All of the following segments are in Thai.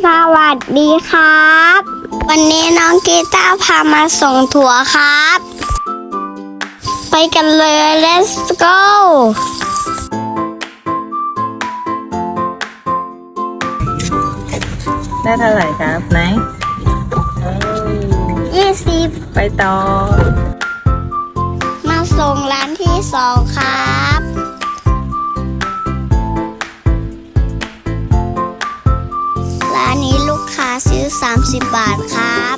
สวัสดีครับ วันนี้น้องกีตาร์พามาส่งถั่วครับ ไปกันเลย let's go ได้เท่าไหร่ครับ ไหนเออ20ไปต่อ มาส่งร้านที่สองครับ ร้านนี้ลูกค้าซื้อ 30 บาทครับ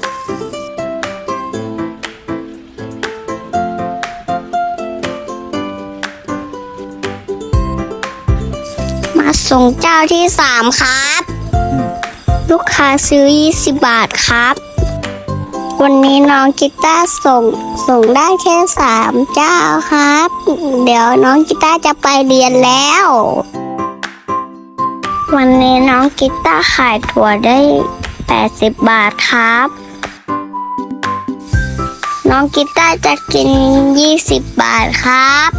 มาส่งเจ้าที่สามครับ ลูกค้าซื้อ 20 บาทครับ วันนี้น้องกีตาร์ส่งส่งได้แค่สามเจ้าครับ เดี๋ยวน้องกีตาร์จะไปเรียนแล้ว วันนี้น้องกีตาขายถั่วได้ 80 บาทครับ น้องกีตาจะกิน 20 บาทครับ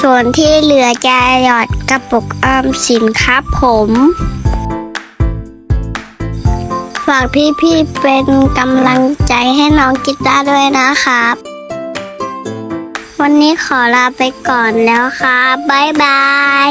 ส่วนที่เหลือจะหยอดกระปุกออมสินครับผมฝากพี่ๆเป็นกำลังใจให้น้องกีตาด้วยนะครับ วันนี้ขอลาไปก่อนแล้วครับบ๊ายบาย